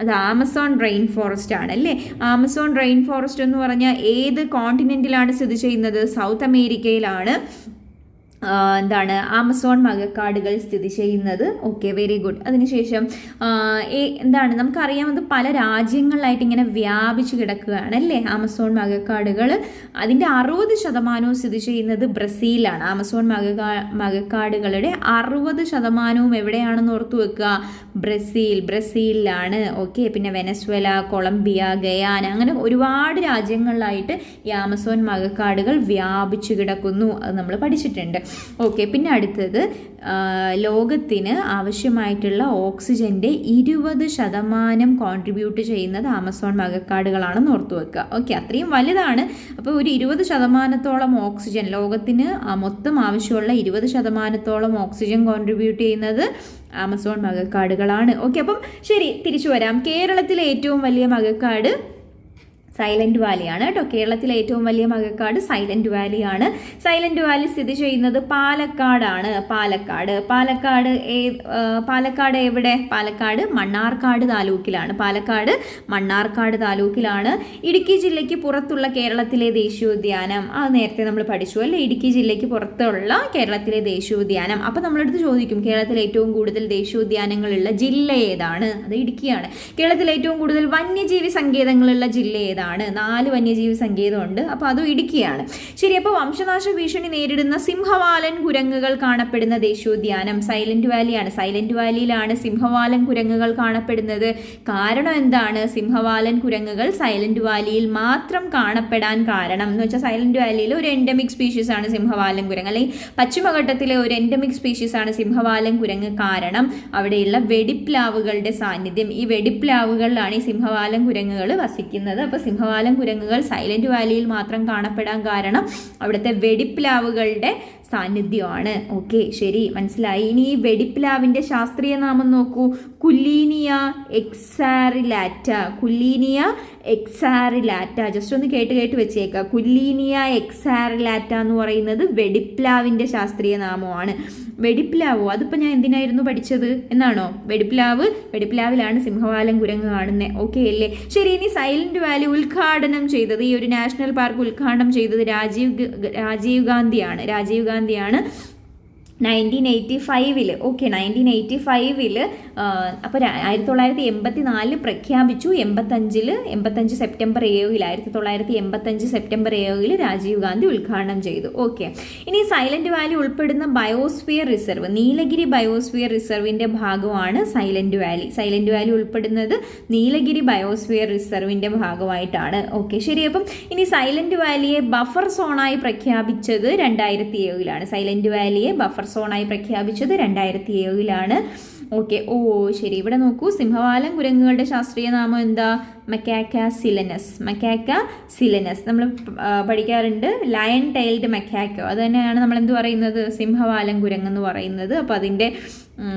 അത് ആമസോൺ റെയിൻ ഫോറസ്റ്റ് ആണ് അല്ലേ? ആമസോൺ റെയിൻ ഫോറസ്റ്റ് എന്ന് പറഞ്ഞാൽ ഏത് കോണ്ടിനെന്റിലാണ് സ്ഥിതി ചെയ്യുന്നത്? സൗത്ത് അമേരിക്കയിലാണ്. എന്താണ് ആമസോൺ മകക്കാടുകൾ സ്ഥിതി ചെയ്യുന്നത്. ഓക്കെ വെരി ഗുഡ് അതിനുശേഷം എന്താണ് നമുക്കറിയാം അത് പല രാജ്യങ്ങളിലായിട്ട് ഇങ്ങനെ വ്യാപിച്ചു കിടക്കുകയാണ് അല്ലേ? ആമസോൺ മകക്കാടുകൾ. അതിന്റെ അറുപത് ശതമാനവും സ്ഥിതി ചെയ്യുന്നത് ബ്രസീലാണ്. ആമസോൺ മകക്കാ മകക്കാടുകളുടെ അറുപത് ശതമാനവും എവിടെയാണെന്ന് ഓർത്തു വെക്കുക? ബ്രസീൽ ബ്രസീലിലാണ്. ഓക്കെ പിന്നെ വെനസ്വേല കൊളംബിയ ഗയാന അങ്ങനെ ഒരുപാട് രാജ്യങ്ങളിലായിട്ട് ഈ ആമസോൺ മകക്കാടുകൾ വ്യാപിച്ചു കിടക്കുന്നു. അത് നമ്മൾ പഠിച്ചിട്ടുണ്ട്. ഓക്കെ പിന്നെ അടുത്തത് ലോകത്തിന് ആവശ്യമായിട്ടുള്ള ഓക്സിജന്റെ ഇരുപത് ശതമാനം കോൺട്രിബ്യൂട്ട് ചെയ്യുന്നത് ആമസോൺ മകക്കാടുകളാണെന്ന് ഓർത്തു വെക്കുക. ഓക്കെ അത്രയും വലുതാണ്. അപ്പോൾ ഒരു ഇരുപത് ശതമാനത്തോളം ഓക്സിജൻ ലോകത്തിന് മൊത്തം ആവശ്യമുള്ള ഇരുപത് ശതമാനത്തോളം ഓക്സിജൻ കോൺട്രിബ്യൂട്ട് ചെയ്യുന്നത് ആമസോൺ മകക്കാടുകളാണ്. ഓക്കെ അപ്പം ശരി തിരിച്ചു വരാം. കേരളത്തിലെ ഏറ്റവും വലിയ മകക്കാട് സൈലന്റ് വാലിയാണ് കേട്ടോ. കേരളത്തിലെ ഏറ്റവും വലിയ മകക്കാട് സൈലന്റ് വാലിയാണ് സൈലന്റ് വാലി സ്ഥിതി ചെയ്യുന്നത് പാലക്കാടാണ്. പാലക്കാട്. പാലക്കാട് പാലക്കാട് എവിടെ? പാലക്കാട് മണ്ണാർക്കാട് താലൂക്കിലാണ്. പാലക്കാട് മണ്ണാർക്കാട് താലൂക്കിലാണ്. ഇടുക്കി ജില്ലയ്ക്ക് പുറത്തുള്ള കേരളത്തിലെ ദേശീയോദ്യാനം. അത് നേരത്തെ നമ്മൾ പഠിച്ചു അല്ലേ? ഇടുക്കി ജില്ലയ്ക്ക് പുറത്തുള്ള കേരളത്തിലെ ദേശീയോദ്യാനം. അപ്പോൾ നമ്മളടുത്ത് ചോദിക്കും കേരളത്തിലെ ഏറ്റവും കൂടുതൽ ദേശീയോദ്യാനങ്ങളുള്ള ജില്ല ഏതാണ്? അത് ഇടുക്കിയാണ്. കേരളത്തിലെ ഏറ്റവും കൂടുതൽ വന്യജീവി സങ്കേതങ്ങളുള്ള ജില്ല ഏതാണ്? നാല് വന്യജീവി സങ്കേതമുണ്ട്. അപ്പോൾ അതും ഇടുക്കിയാണ്. ശരി അപ്പോൾ വംശനാശ ഭീഷണി നേരിടുന്ന സിംഹവാലൻ കുരങ്ങുകൾ കാണപ്പെടുന്ന ദേശീയോദ്യാനം സൈലന്റ് വാലിയാണ്. സൈലന്റ് വാലിയിലാണ് സിംഹവാലൻ കുരങ്ങുകൾ കാണപ്പെടുന്നത്. കാരണം എന്താണ്? സിംഹവാലൻ കുരങ്ങുകൾ സൈലന്റ് വാലിയിൽ മാത്രം കാണപ്പെടാൻ കാരണം എന്ന് വെച്ചാൽ സൈലന്റ് വാലിയിൽ ഒരു എൻഡമിക് സ്പീഷീസ് ആണ് സിംഹവാലൻ കുരങ്ങ്. അല്ലെങ്കിൽ പശ്ചിമഘട്ടത്തിലെ ഒരു എൻഡമിക് സ്പീഷീസ് ആണ് സിംഹവാലൻ കുരങ്ങ് കാരണം അവിടെയുള്ള വെടിപ്ലാവുകളുടെ സാന്നിധ്യം. ഈ വെടിപ്ലാവുകളിലാണ് ഈ സിംഹവാലൻ കുരങ്ങുകൾ വസിക്കുന്നത്. അപ്പോൾ സിംഹവാലൻ കുരങ്ങുകൾ സൈലന്റ് വാലിയിൽ മാത്രം കാണപ്പെടാൻ കാരണം അവിടുത്തെ വെടിപ്ലാവുകളുടെ സാന്നിധ്യമാണ്. ഓക്കെ ശരി മനസ്സിലായി. ഇനി ഈ വെടിപ്ലാവിന്റെ ശാസ്ത്രീയ നാമം നോക്കൂ. കുല്ലീനിയ എക്സാറിലാറ്റ കുല്ലീനിയ എക്സാറിലാറ്റ ജസ്റ്റ് ഒന്ന് കേട്ട് കേട്ട് വെച്ചേക്കുക കുല്ലീനിയ എക്സാറിലാറ്റ എന്ന് പറയുന്നത് വെടിപ്ലാവിന്റെ ശാസ്ത്രീയ നാമമാണ്. വെടിപ്ലാവോ അതിപ്പോൾ ഞാൻ എന്തിനായിരുന്നു പഠിച്ചത്? എന്നാണോ? വെടിപ്ലാവ് വെടിപ്ലാവിലാണ് സിംഹവാലം കുരങ്ങ് കാണുന്നത് ഓക്കെ അല്ലേ? ശരി ഇനി സൈലന്റ് വാലി ഉദ്ഘാടനം ചെയ്തത്. ഈ ഒരു നാഷണൽ പാർക്ക് ഉദ്ഘാടനം ചെയ്തത് രാജീവ് രാജീവ് ഗാന്ധിയാണ്. രാജീവ് ഗാന്ധിയാണ്. നയന്റീൻ എയ്റ്റി ഫൈവിൽ ഓക്കെ നയന്റീൻ എയ്റ്റി ഫൈവിൽ അപ്പോൾ ആയിരത്തി തൊള്ളായിരത്തി എൺപത്തി നാലിൽ പ്രഖ്യാപിച്ചു. എൺപത്തഞ്ചിൽ എൺപത്തഞ്ച് സെപ്റ്റംബർ ഏഴിൽ ആയിരത്തി തൊള്ളായിരത്തി എൺപത്തഞ്ച് സെപ്റ്റംബർ ഏഴിൽ രാജീവ് ഗാന്ധി ഉദ്ഘാടനം ചെയ്തു. ഓക്കെ. ഇനി സൈലന്റ് വാലി ഉൾപ്പെടുന്ന ബയോസ്ഫിയർ റിസർവ് നീലഗിരി ബയോസ്ഫിയർ റിസർവിന്റെ ഭാഗമാണ് സൈലന്റ് വാലി. സൈലന്റ് വാലി ഉൾപ്പെടുന്നത് നീലഗിരി ബയോസ്ഫിയർ റിസർവിന്റെ ഭാഗമായിട്ടാണ്. ഓക്കെ ശരി. അപ്പം ഇനി സൈലന്റ് വാലിയെ ബഫർ സോണായി പ്രഖ്യാപിച്ചത് രണ്ടായിരത്തി ഏഴിലാണ്. സൈലന്റ് വാലിയെ ബഫർ സോണായി പ്രഖ്യാപിച്ചത് രണ്ടായിരത്തി ഏഴിലാണ് ഓക്കെ. ഓ ശരി. ഇവിടെ നോക്കൂ. സിംഹവാലൻ കുരങ്ങുകളുടെ ശാസ്ത്രീയ നാമം എന്താ? മക്കാക്ക സിലനസ്. മക്കാക്ക സിലനസ്. നമ്മൾ പഠിക്കാറുണ്ട്. ലയൺ ടൈൽഡ് മക്കാക്കോ അത് തന്നെയാണ് നമ്മൾ എന്ത് പറയുന്നത്? സിംഹവാലൻ കുരങ്ങെന്ന് പറയുന്നത്. അപ്പോൾ അതിന്റെ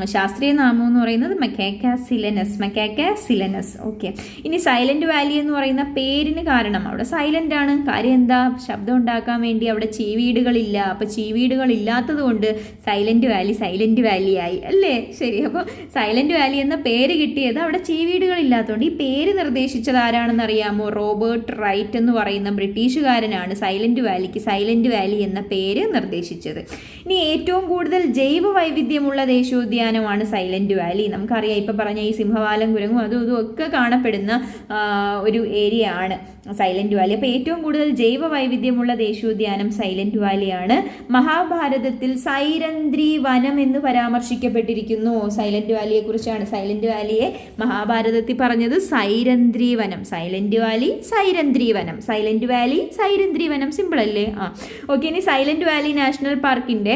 ശാസ്ത്രീയ നാമം എന്ന് പറയുന്നത് Macaca silenus Macaca silenus okay ഇനി സൈലന്റ് വാലി എന്ന് പറയുന്ന പേരിന് കാരണം. അവിടെ സൈലന്റ് ആണ്. കാര്യം എന്താ? ശബ്ദം ഉണ്ടാക്കാൻ വേണ്ടി അവിടെ ചീവീടുകളില്ല. അപ്പോൾ ചീവീടുകൾ ഇല്ലാത്തത് കൊണ്ട് സൈലന്റ് വാലി സൈലന്റ് വാലി ആയി. അല്ലേ? ശരി. അപ്പോൾ സൈലന്റ് വാലി എന്ന പേര് കിട്ടിയത് അവിടെ ചീവീടുകൾ ഇല്ലാത്തതുകൊണ്ട്. ഈ പേര് നിർദ്ദേശിച്ചത് ആരാണെന്ന് അറിയാമോ? റോബർട്ട് റൈറ്റ് എന്ന് പറയുന്ന ബ്രിട്ടീഷുകാരനാണ് സൈലന്റ് വാലിക്ക് സൈലന്റ് വാലി എന്ന പേര് നിർദ്ദേശിച്ചത്. ഇനി ഏറ്റവും കൂടുതൽ ജൈവ വൈവിധ്യമുള്ള ദേശീയോദ്യാനമാണ് സൈലന്റ് വാലി നമുക്കറിയാം ഇപ്പം പറഞ്ഞ ഈ സിംഹവാലം കുരങ്ങും അതും ഇതും ഒക്കെ കാണപ്പെടുന്ന ഒരു ഏരിയ ആണ് സൈലന്റ് വാലി അപ്പോൾ ഏറ്റവും കൂടുതൽ ജൈവ വൈവിധ്യമുള്ള ദേശീയോദ്യാനം സൈലന്റ് വാലിയാണ് മഹാഭാരതത്തിൽ സൈരന്ധ്രി വനം എന്ന് പരാമർശിക്കപ്പെട്ടിരിക്കുന്നു. സൈലന്റ് വാലിയെ കുറിച്ചാണ് സൈലന്റ് വാലിയെ മഹാഭാരതത്തിൽ പറഞ്ഞത്. സൈരന്ധ്രി വനം. സൈലന്റ് വാലി സൈരന്ധ്രി വനം. സൈലന്റ് വാലി സൈരന്ധ്രി വനം. സിമ്പിൾ അല്ലേ? ആ. ഓക്കെ ഇനി സൈലന്റ് വാലി നാഷണൽ പാർക്കിന്റെ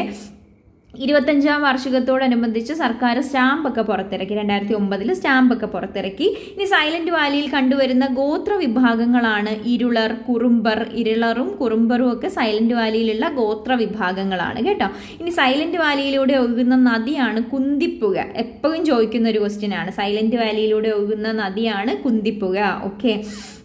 ഇരുപത്തഞ്ചാം വാർഷികത്തോടനുബന്ധിച്ച് സർക്കാർ സ്റ്റാമ്പൊക്കെ പുറത്തിറക്കി. രണ്ടായിരത്തി ഒമ്പതിൽ സ്റ്റാമ്പൊക്കെ പുറത്തിറക്കി. ഇനി സൈലന്റ് വാലിയിൽ കണ്ടുവരുന്ന ഗോത്ര വിഭാഗങ്ങളാണ് ഇരുളർ കുറുമ്പർ ഇരുളറും കുറുമ്പറും ഒക്കെ സൈലന്റ് വാലിയിലുള്ള ഗോത്ര വിഭാഗങ്ങളാണ് കേട്ടോ. ഇനി സൈലന്റ് വാലിയിലൂടെ ഒഴുകുന്ന നദിയാണ് കുന്തിപ്പുക. എപ്പോഴും ചോദിക്കുന്ന ഒരു ക്വസ്റ്റ്യൻ ആണ്. സൈലന്റ് വാലിയിലൂടെ ഒഴുകുന്ന നദിയാണ് കുന്തിപ്പുക. ഓക്കെ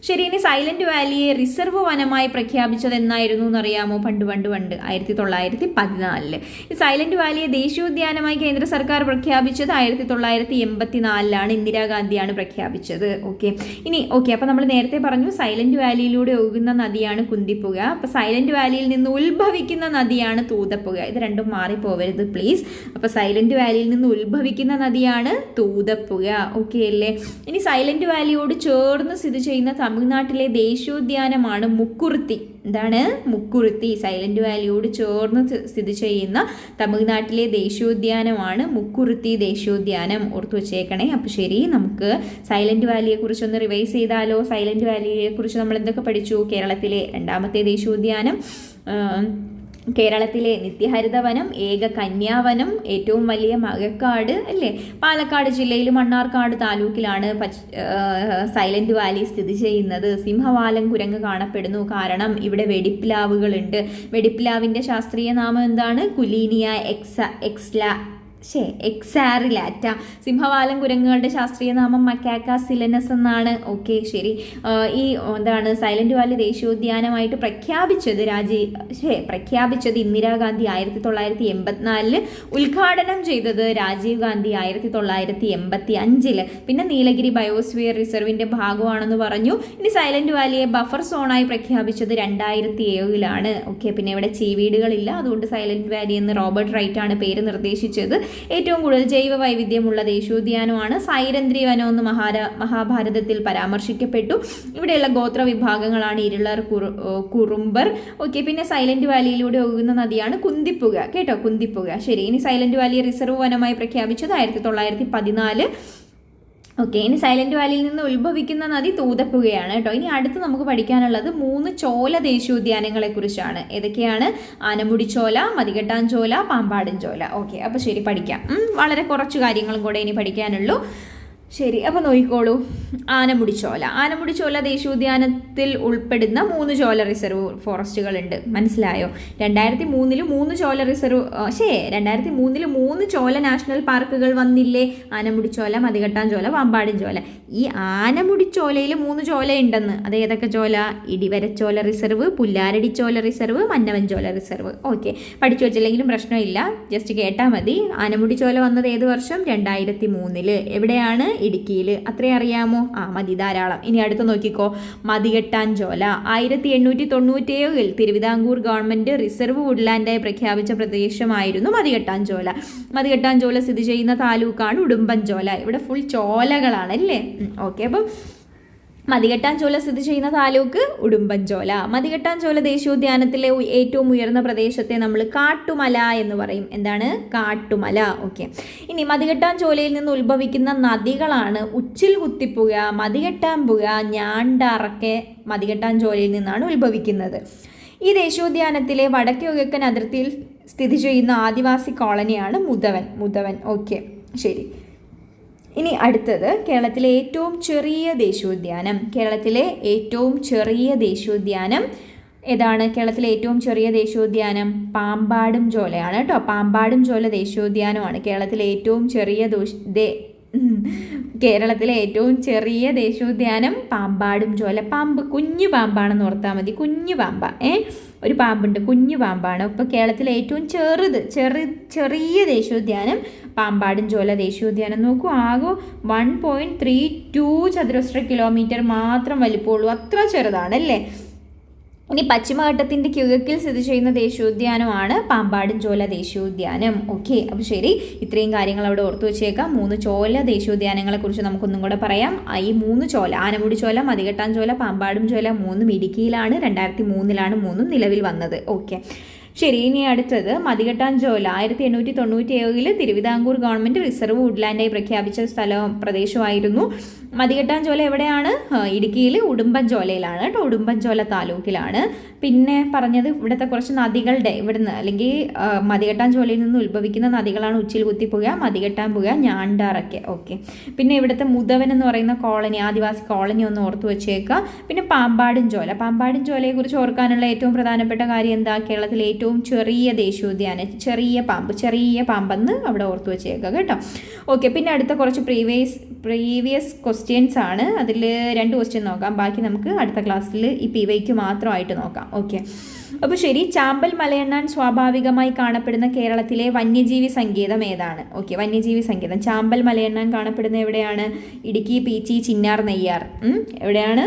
ശരി ഇനി സൈലന്റ് വാലിയെ റിസർവ് വനമായി പ്രഖ്യാപിച്ചത് എന്നായിരുന്നു എന്നറിയാമോ? പണ്ട് പണ്ട് പണ്ട്. ആയിരത്തി തൊള്ളായിരത്തി പതിനാലിൽ ഈ സൈലന്റ് വാലിയെ ദേശീയോദ്യാനമായി കേന്ദ്ര സർക്കാർ പ്രഖ്യാപിച്ചത് ആയിരത്തി തൊള്ളായിരത്തി എൺപത്തി നാലിലാണ് ഇന്ദിരാഗാന്ധിയാണ് പ്രഖ്യാപിച്ചത്. ഓക്കെ ഇനി ഓക്കെ അപ്പോൾ നമ്മൾ നേരത്തെ പറഞ്ഞു സൈലന്റ് വാലിയിലൂടെ ഒഴുകുന്ന നദിയാണ് കുന്തിപ്പുക അപ്പോൾ സൈലന്റ് വാലിയിൽ നിന്ന് ഉത്ഭവിക്കുന്ന നദിയാണ് തൂതപ്പുക ഇത് രണ്ടും മാറിപ്പോവരുത് പ്ലീസ് അപ്പോൾ സൈലന്റ് വാലിയിൽ നിന്ന് ഉത്ഭവിക്കുന്ന നദിയാണ് തൂതപ്പുക ഓക്കെ അല്ലേ? ഇനി സൈലന്റ് വാലിയോട് ചേർന്ന് സ്ഥിതി ചെയ്യുന്ന തമിഴ്നാട്ടിലെ ദേശീയോദ്യാനമാണ് മുക്കുറുത്തി. എന്താണ്? മുക്കുറുത്തി സൈലന്റ് വാലിയോട് ചേർന്ന് സ്ഥിതി ചെയ്യുന്ന തമിഴ്നാട്ടിലെ ദേശീയോദ്യാനമാണ് മുക്കുറുത്തി ദേശീയോദ്യാനം. ഓർത്തു വച്ചേക്കണേ. അപ്പോൾ ശരി നമുക്ക് സൈലന്റ് വാലിയെ കുറിച്ചൊന്ന് റിവൈസ് ചെയ്താലോ? സൈലന്റ് വാലിയെ കുറിച്ച് നമ്മൾ എന്തൊക്കെ പഠിച്ചു? കേരളത്തിലെ രണ്ടാമത്തെ ദേശീയോദ്യാനം കേരളത്തിലെ നിത്യഹരിതവനം ഏക കന്യാവനം ഏറ്റവും വലിയ മകക്കാട് അല്ലേ? പാലക്കാട് ജില്ലയിൽ മണ്ണാർക്കാട് താലൂക്കിലാണ് സൈലന്റ് വാലി സ്ഥിതി ചെയ്യുന്നത്. സിംഹവാലം കുരങ്ങ് കാണപ്പെടുന്നു. കാരണം ഇവിടെ വെടിപ്ലാവുകളുണ്ട് വെടിപ്ലാവിന്റെ ശാസ്ത്രീയ നാമം എന്താണ്? കുലീനിയ എക്സ എക്സ്ല. ശേ എക്സാറിലാറ്റ സിംഹവാലം കുരങ്ങുകളുടെ ശാസ്ത്രീയ നാമം മക്കാക്ക സിലനസ് എന്നാണ്. ഓക്കെ ശരി. ഈ എന്താണ് സൈലന്റ് വാലി ദേശീയോദ്യാനമായിട്ട് പ്രഖ്യാപിച്ചത് രാജീവ് ശേ പ്രഖ്യാപിച്ചത് ഇന്ദിരാഗാന്ധി ആയിരത്തി തൊള്ളായിരത്തി എൺപത്തിനാലിൽ ഉദ്ഘാടനം ചെയ്തത് രാജീവ് ഗാന്ധി ആയിരത്തി തൊള്ളായിരത്തി എൺപത്തി അഞ്ചിൽ പിന്നെ നീലഗിരി ബയോസ്ഫിയർ റിസർവിന്റെ ഭാഗമാണെന്ന് പറഞ്ഞു. ഇനി സൈലന്റ് വാലിയെ ബഫർ സോണായി പ്രഖ്യാപിച്ചത് രണ്ടായിരത്തി ഏഴിലാണ് ഓക്കെ പിന്നെ ഇവിടെ ചീവീടുകളില്ല. അതുകൊണ്ട് സൈലന്റ് വാലി എന്ന് റോബർട്ട് റൈറ്റ് ആണ് പേര് നിർദ്ദേശിച്ചത്. ഏറ്റവും കൂടുതൽ ജൈവ വൈവിധ്യമുള്ള ദേശീയോദ്യാനമാണ് സൈരന്ദ്രി വനം എന്ന് മഹാര മഹാഭാരതത്തിൽ പരാമർശിക്കപ്പെട്ടു. ഇവിടെയുള്ള ഗോത്ര വിഭാഗങ്ങളാണ് ഇരുളർ കുറു കുറുമ്പർ. ഓക്കെ പിന്നെ സൈലന്റ് വാലിയിലൂടെ ഒഴുകുന്ന നദിയാണ് കുന്തിപ്പുക. കേട്ടോ കുന്തിപ്പുക. ശരി ഇനി സൈലന്റ് വാലി റിസർവ് വനമായി പ്രഖ്യാപിച്ചത് ആയിരത്തി തൊള്ളായിരത്തി പതിനാല് ഓക്കെ ഇനി സൈലന്റ് വാലിയിൽ നിന്ന് ഉത്ഭവിക്കുന്ന നദി തൂതപ്പുകയാണ് കേട്ടോ. ഇനി അടുത്ത് നമുക്ക് പഠിക്കാനുള്ളത് മൂന്ന് ചോല ദേശീയോദ്യാനങ്ങളെ കുറിച്ചാണ്. ഏതൊക്കെയാണ്? ആനമുടി ചോല മതികെട്ടാൻ ചോല പാമ്പാടൻ ചോല. ഓക്കെ അപ്പോൾ ശരി പഠിക്കാം. വളരെ കുറച്ച് കാര്യങ്ങളും കൂടെ ഇനി പഠിക്കാനുള്ളൂ. ശരി അപ്പോൾ നോക്കിക്കോളൂ. ആനമുടി ചോല ദേശീയോദ്യാനത്തിൽ ഉൾപ്പെടുന്ന മൂന്ന് ചോല റിസർവ് ഫോറസ്റ്റുകളുണ്ട്. മനസ്സിലായോ? രണ്ടായിരത്തി മൂന്നിൽ മൂന്ന് ചോല റിസർവ് ശേ രണ്ടായിരത്തി മൂന്നിൽ മൂന്ന് ചോല നാഷണൽ പാർക്കുകൾ വന്നില്ലേ? ആനമുടി ചോല മതികെട്ടാൻ ചോല പാമ്പാടും ചോല. ഈ ആനമുടി ചോലയിൽ മൂന്ന് ചോല ഉണ്ടെന്ന്. അത് ഏതൊക്കെ ചോല? Idivarachola reserve Pullaradi Shola reserve Mannavan Shola reserve. Okay. പഠിച്ചു വെച്ചില്ലെങ്കിലും പ്രശ്നമില്ല. ജസ്റ്റ് കേട്ടാൽ മതി. ആനമുടി ചോല വന്നത് ഏത് വർഷം? രണ്ടായിരത്തി മൂന്നിൽ എവിടെയാണ്? ഇടുക്കിയിൽ. അത്രയും അറിയാമോ? ആ മതി ധാരാളം. ഇനി അടുത്ത് നോക്കിക്കോ. മതികെട്ടാഞ്ചോല ആയിരത്തി എണ്ണൂറ്റി തൊണ്ണൂറ്റേഴിൽ തിരുവിതാംകൂർ ഗവൺമെന്റ് റിസർവ് വുഡ്ലാൻഡായി പ്രഖ്യാപിച്ച പ്രദേശമായിരുന്നു മതികെട്ടാഞ്ചോല മതികെട്ടാഞ്ചോല സ്ഥിതി ചെയ്യുന്ന താലൂക്കാണ് ഉടുമ്പൻചോല ഇവിടെ ഫുൾ ചോലകളാണ് അല്ലേ? ഓക്കെ അപ്പം മതികെട്ടാൻ ചോല സ്ഥിതി ചെയ്യുന്ന താലൂക്ക് ഉടുമ്പൻചോല. മതികെട്ടാഞ്ചോല ദേശീയോദ്യാനത്തിലെ ഏറ്റവും ഉയർന്ന പ്രദേശത്തെ നമ്മൾ കാട്ടുമല എന്ന് പറയും. എന്താണ്? കാട്ടുമല. ഓക്കെ ഇനി മതികെട്ടാഞ്ചോലയിൽ നിന്ന് ഉത്ഭവിക്കുന്ന നദികളാണ് ഉച്ചിൽ കുത്തിപ്പുക മതികെട്ടാമ്പുക ഞാണ്ടറക്കെ മതികെട്ടാഞ്ചോലയിൽ നിന്നാണ് ഉത്ഭവിക്കുന്നത്. ഈ ദേശീയോദ്യാനത്തിലെ വടക്കേ കിഴക്കൻ അതിർത്തിയിൽ സ്ഥിതി ചെയ്യുന്ന ആദിവാസി കോളനിയാണ് മുതവൻ. മുതവൻ. ഓക്കെ ശരി. ഇനി അടുത്തത് കേരളത്തിലെ ഏറ്റവും ചെറിയ ദേശീയോദ്യാനം കേരളത്തിലെ ഏറ്റവും ചെറിയ ദേശീയോദ്യാനം ഏതാണ് കേരളത്തിലെ ഏറ്റവും ചെറിയ ദേശീയോദ്യാനം പാമ്പാടും ചോലയാണ് കേട്ടോ പാമ്പാടും ചോല ദേശീയോദ്യാനമാണ് കേരളത്തിലെ ഏറ്റവും ചെറിയ. കേരളത്തിലെ ഏറ്റവും ചെറിയ ദേശീയോദ്യാനം പാമ്പാടും ചോല പാമ്പ് കുഞ്ഞു പാമ്പാണെന്ന് ഓർത്താൽ മതി. കുഞ്ഞു പാമ്പ. ഏ? ഒരു പാമ്പുണ്ട്. കുഞ്ഞു പാമ്പാണ്. ഇപ്പോൾ കേരളത്തിലെ ഏറ്റവും ചെറുത് ചെറു ചെറിയ ദേശീയോദ്യാനം പാമ്പാടും ചോല ദേശീയോദ്യാനം നോക്കൂ ആകെ വൺ പോയിന്റ് ത്രീ ടു ചതുരശ്ര കിലോമീറ്റർ മാത്രം വലിപ്പമുള്ളൂ. അത്ര ചെറുതാണ് അല്ലേ ഇനി പശ്ചിമഘട്ടത്തിന്റെ കിഴക്കിൽ സ്ഥിതി ചെയ്യുന്ന ദേശീയോദ്യാനമാണ് പാമ്പാടും ചോല ദേശീയോദ്യാനം. ഓക്കെ അപ്പോൾ ശരി. ഇത്രയും കാര്യങ്ങൾ അവിടെ ഓർത്തു വെച്ചേക്കാം. മൂന്ന് ചോല ദേശീയോദ്യാനങ്ങളെ കുറിച്ച് നമുക്കൊന്നും കൂടെ പറയാം. ഈ മൂന്ന് ചോല ആനമുടി ചോല മതികെട്ടാൻ ചോല പാമ്പാടും ചോല മൂന്നും ഇടുക്കിയിലാണ്. രണ്ടായിരത്തി മൂന്നിലാണ് മൂന്നും നിലവിൽ വന്നത്. ഓക്കെ ശരി ഇനി അടുത്തത് മതികെട്ടാൻ ചോല ആയിരത്തി എണ്ണൂറ്റി തൊണ്ണൂറ്റി ഏഴിൽ തിരുവിതാംകൂർ ഗവൺമെന്റ് റിസർവ് വുഡ്ലാൻഡായി പ്രഖ്യാപിച്ച സ്ഥലവും പ്രദേശമായിരുന്നു മതികെട്ടാൻ ചോല എവിടെയാണ്? ഇടുക്കിയിൽ ഉടുമ്പൻചോലയിലാണ് കേട്ടോ. ഉടുമ്പൻചോല താലൂക്കിലാണ്. പിന്നെ പറഞ്ഞത് ഇവിടുത്തെ കുറച്ച് നദികളുടെ ഇവിടുന്ന് അല്ലെങ്കിൽ മതികെട്ടാഞ്ചോലയിൽ നിന്ന് ഉത്ഭവിക്കുന്ന നദികളാണ് ഉച്ചിൽ കുത്തിപ്പുക മതികെട്ടാൻ പുക ഞാണ്ടാറൊക്കെ. ഓക്കെ. പിന്നെ ഇവിടുത്തെ മുതവൻ എന്ന് പറയുന്ന കോളനി ആദിവാസി കോളനി ഒന്ന് ഓർത്തു വെച്ചേക്കുക. പിന്നെ പാമ്പാടും ചോല പാമ്പാടും ഓർക്കാനുള്ള ഏറ്റവും പ്രധാനപ്പെട്ട കാര്യം എന്താ? കേരളത്തിലെ ഏറ്റവും ചെറിയ ദേശീയോദ്യാനം ചെറിയ പാമ്പ് ചെറിയ പാമ്പെന്ന് അവിടെ ഓർത്ത് വെച്ചേക്കുക കേട്ടോ. ഓക്കെ പിന്നെ അടുത്ത കുറച്ച് പ്രീവിയസ് പ്രീവിയസ് ക്വസ്റ്റ്യൻസ് ആണ്. അതിൽ രണ്ട് ക്വസ്റ്റ്യൻ നോക്കാം. ബാക്കി നമുക്ക് അടുത്ത ക്ലാസ്സിൽ ഈ പി വൈക്ക് മാത്രമായിട്ട് നോക്കാം. ഓക്കെ അപ്പോൾ ശരി ചാമ്പൽ മലയെണ്ണാൻ സ്വാഭാവികമായി കാണപ്പെടുന്ന കേരളത്തിലെ വന്യജീവി സങ്കേതം ഏതാണ്? ഓക്കെ വന്യജീവി സങ്കേതം. ചാമ്പൽ മലയെണ്ണാൻ കാണപ്പെടുന്ന എവിടെയാണ്? ഇടുക്കി പീച്ചി ചിന്നാർ നെയ്യാർ. എവിടെയാണ്?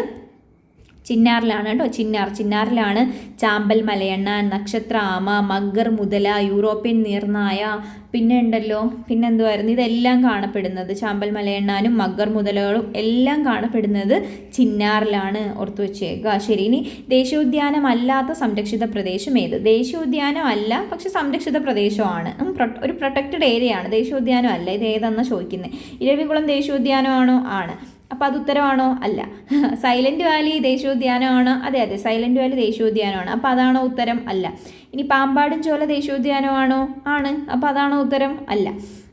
ചിന്നാറിലാണ് കേട്ടോ ചിന്നാർ. ചിന്നാറിലാണ് ചാമ്പൽ മലയണ്ണ നക്ഷത്ര ആമ മഗ്ഗർ മുതല യൂറോപ്യൻ നീർനായ പിന്നെ ഉണ്ടല്ലോ പിന്നെ എന്തുവായിരുന്നു? ഇതെല്ലാം കാണപ്പെടുന്നത്. ചാമ്പൽ മലയെണ്ണാനും മഗ്ഗർ മുതലകളും എല്ലാം കാണപ്പെടുന്നത് ചിന്നാറിലാണ്. ഓർത്തു വെച്ചേക്കുക ശരി. ഇനി ദേശീയോദ്യാനം അല്ലാത്ത സംരക്ഷിത പ്രദേശം ഏത്? ദേശീയോദ്യാനം അല്ല പക്ഷെ സംരക്ഷിത പ്രദേശമാണ്. ഒരു പ്രൊട്ടക്റ്റഡ് ഏരിയ ആണ് ദേശീയോദ്യാനം അല്ല ഇത് ഏതെന്നാണ് ചോദിക്കുന്നത് ഇരവികുളം ദേശീയോദ്യാനമാണോ? ആണ്. അപ്പോൾ അത് ഉത്തരവാണോ? അല്ല. [LAUGHS] Silent Valley ദേശീയോദ്യാനമാണോ. അതെ അതെ സൈലന്റ് വാലി ദേശീയോദ്യാനമാണ്. അപ്പോൾ അതാണോ ഉത്തരം? അല്ല. ഇനി പാമ്പാടും ചോല ദേശീയോദ്യാനമാണോ? ആണ്. അപ്പോൾ അതാണോ ഉത്തരം? അല്ല.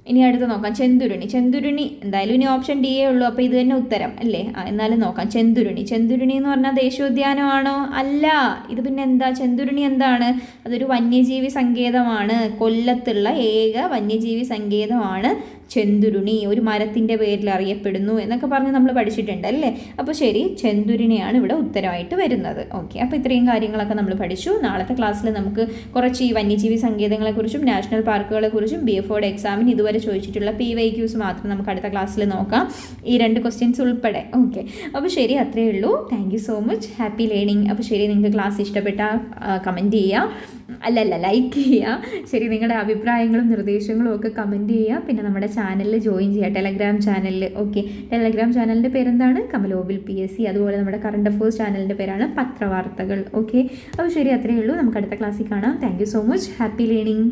ഇനി അടുത്ത് നോക്കാം. ചെന്തുരുണി. ചെന്തുരുണി എന്തായാലും ഇനി ഓപ്ഷൻ ഡി എ ഉള്ളൂ. അപ്പോൾ ഇത് തന്നെ ഉത്തരം അല്ലേ? എന്നാലും നോക്കാം. ചെന്തുരുണി. ചെന്തുരുണി എന്ന് പറഞ്ഞാൽ ദേശീയോദ്യാനമാണോ? അല്ല. ഇത് പിന്നെ എന്താ? ചെന്തുരുണി എന്താണ്? അതൊരു വന്യജീവി സങ്കേതമാണ്. കൊല്ലത്തുള്ള ഏക വന്യജീവി സങ്കേതമാണ്. ചെന്തുരുണി ഒരു മരത്തിന്റെ പേരിൽ അറിയപ്പെടുന്നു എന്നൊക്കെ പറഞ്ഞ് നമ്മൾ പഠിച്ചിട്ടുണ്ട് അല്ലേ? അപ്പോൾ ശരി ചെന്തുരുണിയാണ് ഇവിടെ ഉത്തരമായിട്ട് വരുന്നത്. ഓക്കെ അപ്പോൾ ഇത്രയും കാര്യങ്ങളൊക്കെ നമ്മൾ പഠിച്ചു. നാളത്തെ ക്ലാസ്സിൽ നമുക്ക് കുറച്ച് ഈ വന്യജീവി സങ്കേതങ്ങളെക്കുറിച്ചും നാഷണൽ പാർക്കുകളെക്കുറിച്ചും ബി എഫ് ഒയുടെ എക്സാമിന് ഇതുവരെ ചോദിച്ചിട്ടുള്ള പി വൈ ക്യൂസ് മാത്രം നമുക്ക് അടുത്ത ക്ലാസ്സിൽ നോക്കാം. ഈ രണ്ട് ക്വസ്റ്റ്യൻസ് ഉൾപ്പെടെ. ഓക്കെ അപ്പോൾ ശരി അത്രയേ ഉള്ളൂ. Thank you so much happy learning അപ്പോൾ ശരി നിങ്ങൾക്ക് ക്ലാസ് ഇഷ്ടപ്പെട്ട കമന്റ് ചെയ്യുക. അല്ലല്ല ലൈക്ക് ചെയ്യുക ശരി നിങ്ങളുടെ അഭിപ്രായങ്ങളും നിർദ്ദേശങ്ങളും ഒക്കെ കമന്റ് ചെയ്യുക പിന്നെ നമ്മുടെ ചാനലിൽ ജോയിൻ ചെയ്യുക ടെലഗ്രാം ചാനലിൽ ഓക്കെ ടെലഗ്രാം ചാനലിന്റെ പേരെന്താണ്? കമലോബിൽ പി എസ് സി അതുപോലെ നമ്മുടെ കറണ്ട് അഫേഴ്സ് ചാനലിന്റെ പേരാണ് പത്രവാർത്തകൾ ഓക്കെ അപ്പോൾ ശരി അത്രയേ ഉള്ളൂ. നമുക്ക് അടുത്ത ക്ലാസ്സിൽ കാണാം. Thank so much happy learning